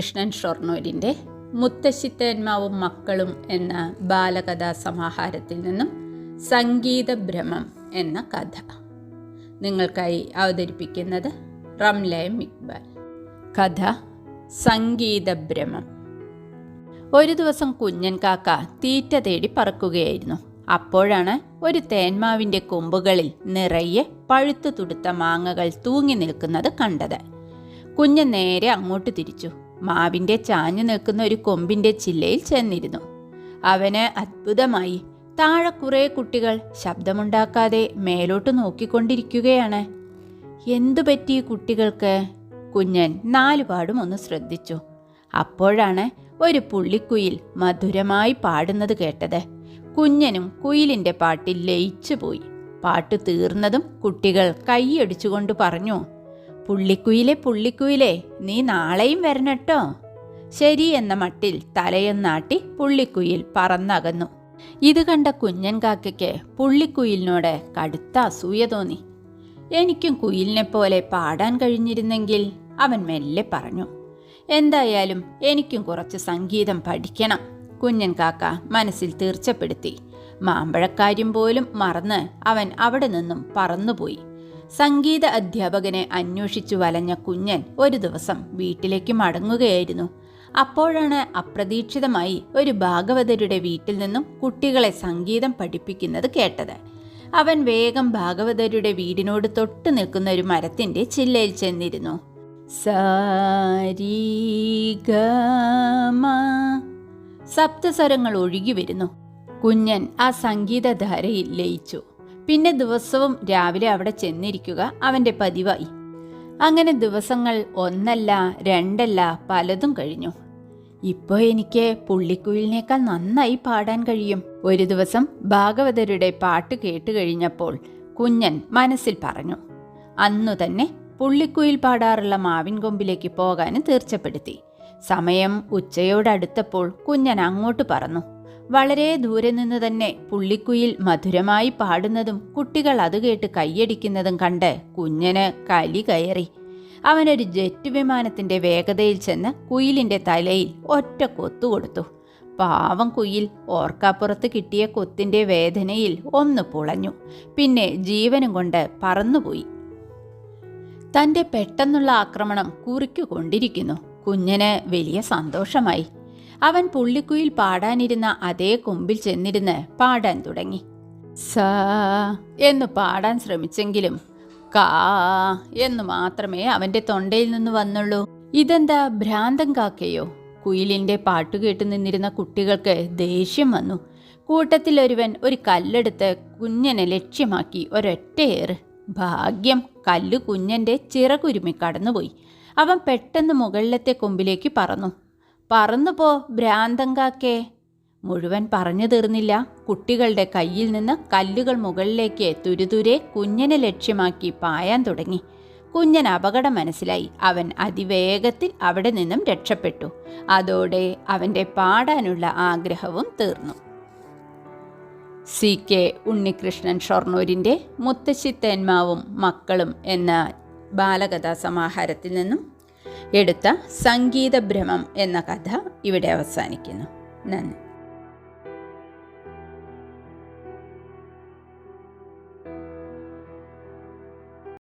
ഉണ്ണികൃഷ്ണൻ ഷൊർണൂരിന്റെ മുത്തശ്ശിത്തേന്മാവും മക്കളും എന്ന ബാലകഥാ സമാഹാരത്തിൽ നിന്നും സംഗീത ഭ്രമം എന്ന കഥ നിങ്ങൾക്കായി അവതരിപ്പിക്കുന്നത് റംലയം ഇക്ബാൽ കഥ സംഗീത ഭ്രമം ഒരു ദിവസം കുഞ്ഞൻ കാക്ക തീറ്റ തേടി പറക്കുകയായിരുന്നു. അപ്പോഴാണ് ഒരു തേന്മാവിന്റെ കൊമ്പുകളിൽ നിറയെ പഴുത്തു തുടുത്ത മാങ്ങകൾ തൂങ്ങി നിൽക്കുന്നത് കണ്ടത്. കുഞ്ഞൻ നേരെ അങ്ങോട്ട് തിരിച്ചു. മാവിന്റെ ചാഞ്ഞു നിൽക്കുന്ന ഒരു കൊമ്പിന്റെ ചില്ലയിൽ ചെന്നിരുന്നു. അവന് അത്ഭുതമായി. താഴെ കുറേ കുട്ടികൾ ശബ്ദമുണ്ടാക്കാതെ മേലോട്ട് നോക്കിക്കൊണ്ടിരിക്കുകയാണ്. എന്തു പറ്റി കുട്ടികൾക്ക്? കുഞ്ഞൻ നാലുപാടും ഒന്ന് ശ്രദ്ധിച്ചു. അപ്പോഴാണ് ഒരു പുള്ളിക്കുയിൽ മധുരമായി പാടുന്നത് കേട്ടത്. കുഞ്ഞനും കുയിലിന്റെ പാട്ടിൽ ലയിച്ചു പോയി പാട്ട് തീർന്നതും കുട്ടികൾ കൈയടിച്ചുകൊണ്ട് പറഞ്ഞു പുള്ളിക്കുയിലെ പുള്ളിക്കുയിലെ നീ നാളെയും വരണട്ടോ? ശരി എന്ന മട്ടിൽ തലയൊന്നാട്ടി പുള്ളിക്കുയിൽ പറന്നകന്നു. ഇത് കണ്ട കുഞ്ഞൻ കാക്കയ്ക്ക് പുള്ളിക്കുയിലിനോട് കടുത്ത അസൂയ തോന്നി. എനിക്കും കുയിലിനെ പോലെ പാടാൻ കഴിഞ്ഞിരുന്നെങ്കിൽ അവൻ മെല്ലെ പറഞ്ഞു എന്തായാലും എനിക്കും കുറച്ച് സംഗീതം പഠിക്കണം കുഞ്ഞൻ കാക്ക മനസ്സിൽ തീർച്ചപ്പെടുത്തി. മാമ്പഴക്കാര്യം പോലും മറന്ന് അവൻ അവിടെ നിന്നും പറന്നുപോയി. സംഗീത അധ്യാപകനെ അന്വേഷിച്ചു വലഞ്ഞ കുഞ്ഞൻ ഒരു ദിവസം വീട്ടിലേക്ക് മടങ്ങുകയായിരുന്നു. അപ്പോഴാണ് അപ്രതീക്ഷിതമായി ഒരു ഭാഗവതരുടെ വീട്ടിൽ നിന്നും കുട്ടികളെ സംഗീതം പഠിപ്പിക്കുന്നത് കേട്ടത്. അവൻ വേഗം ഭാഗവതരുടെ വീടിനോട് തൊട്ടു നിൽക്കുന്ന ഒരു മരത്തിന്റെ ചില്ലയിൽ ചെന്നിരുന്നു. സപ്തസ്വരങ്ങൾ ഒഴുകി വരുന്നു. കുഞ്ഞൻ ആ സംഗീതധാരയിൽ ലയിച്ചു. പിന്നെ ദിവസവും രാവിലെ അവിടെ ചെന്നിരിക്കുക അവന്റെ പതിവായി. അങ്ങനെ ദിവസങ്ങൾ ഒന്നല്ല രണ്ടല്ല പലതും കഴിഞ്ഞു. ഇപ്പോൾ എനിക്ക് പുള്ളിക്കുയിലിനേക്കാൾ നന്നായി പാടാൻ കഴിയും. ഒരു ദിവസം ഭാഗവതരുടെ പാട്ട് കേട്ട് കഴിഞ്ഞപ്പോൾ കുഞ്ഞൻ മനസ്സിൽ പറഞ്ഞു അന്നു തന്നെ പുള്ളിക്കുയിൽ പാടാറുള്ള മാവിൻ കൊമ്പിലേക്ക് പോകാനും തീർച്ചപ്പെടുത്തി. സമയം ഉച്ചയോടടുത്തപ്പോൾ കുഞ്ഞൻ അങ്ങോട്ട് പറന്നു വളരെ ദൂരെ നിന്ന് തന്നെ പുള്ളിക്കുയിൽ മധുരമായി പാടുന്നതും കുട്ടികൾ അത് കേട്ട് കൈയടിക്കുന്നതും കണ്ട് കുഞ്ഞന് കലി കയറി. അവനൊരു ജെറ്റ് വിമാനത്തിന്റെ വേഗതയിൽ ചെന്ന് കുയിലിന്റെ തലയിൽ ഒറ്റ കൊത്തു കൊടുത്തു. പാവം കുയിൽ ഓർക്കാപ്പുറത്ത് കിട്ടിയ കൊത്തിന്റെ വേദനയിൽ ഒന്ന് പുളഞ്ഞു. പിന്നെ ജീവനും കൊണ്ട് പറന്നുപോയി. തന്റെ പെട്ടെന്നുള്ള ആക്രമണം കുറിക്കുകൊണ്ടിരിക്കുന്നു. കുഞ്ഞന് വലിയ സന്തോഷമായി. അവൻ പുള്ളിക്കുയിൽ പാടാനിരുന്ന അതേ കൊമ്പിൽ ചെന്നിരുന്ന് പാടാൻ തുടങ്ങി. സ എന്ന് പാടാൻ ശ്രമിച്ചെങ്കിലും കാ എന്ന് മാത്രമേ അവന്റെ തൊണ്ടയിൽ നിന്ന് വന്നുള്ളൂ. ഇതെന്താ ഭ്രാന്തം കാക്കയോ? കുയിലിന്റെ പാട്ട് കേട്ട് നിന്നിരുന്ന കുട്ടികൾക്ക് ദേഷ്യം വന്നു. കൂട്ടത്തിലൊരുവൻ ഒരു കല്ലെടുത്ത് കുഞ്ഞനെ ലക്ഷ്യമാക്കി ഒരൊറ്റയേറ്. ഭാഗ്യം കല്ല് കുഞ്ഞന്റെ ചിറകുരുമി കടന്നുപോയി. അവൻ പെട്ടെന്ന് മുകളിലത്തെ കൊമ്പിലേക്ക് പറന്നു. പറന്നു പോ ഭ്രാന്തം കാക്കേ. മുഴുവൻ പറഞ്ഞു തീർന്നില്ല. കുട്ടികളുടെ കയ്യിൽ നിന്ന് കല്ലുകൾ മുകളിലേക്ക് തുരുതുരെ കുഞ്ഞനെ ലക്ഷ്യമാക്കി പായാൻ തുടങ്ങി. കുഞ്ഞൻ അപകടം മനസ്സിലായി. അവൻ അതിവേഗത്തിൽ അവിടെ നിന്നും രക്ഷപ്പെട്ടു. അതോടെ അവന്റെ പാടാനുള്ള ആഗ്രഹവും തീർന്നു. സി കെ ഉണ്ണികൃഷ്ണൻ ഷൊർണൂരിന്റെ മുത്തശ്ശിത്തേന്മാവും മക്കളും എന്ന ബാലകഥാ സമാഹാരത്തിൽ നിന്നും എടുത്ത സംഗീതഭ്രമം എന്ന കഥ ഇവിടെ അവസാനിക്കുന്നു. നന്ദി.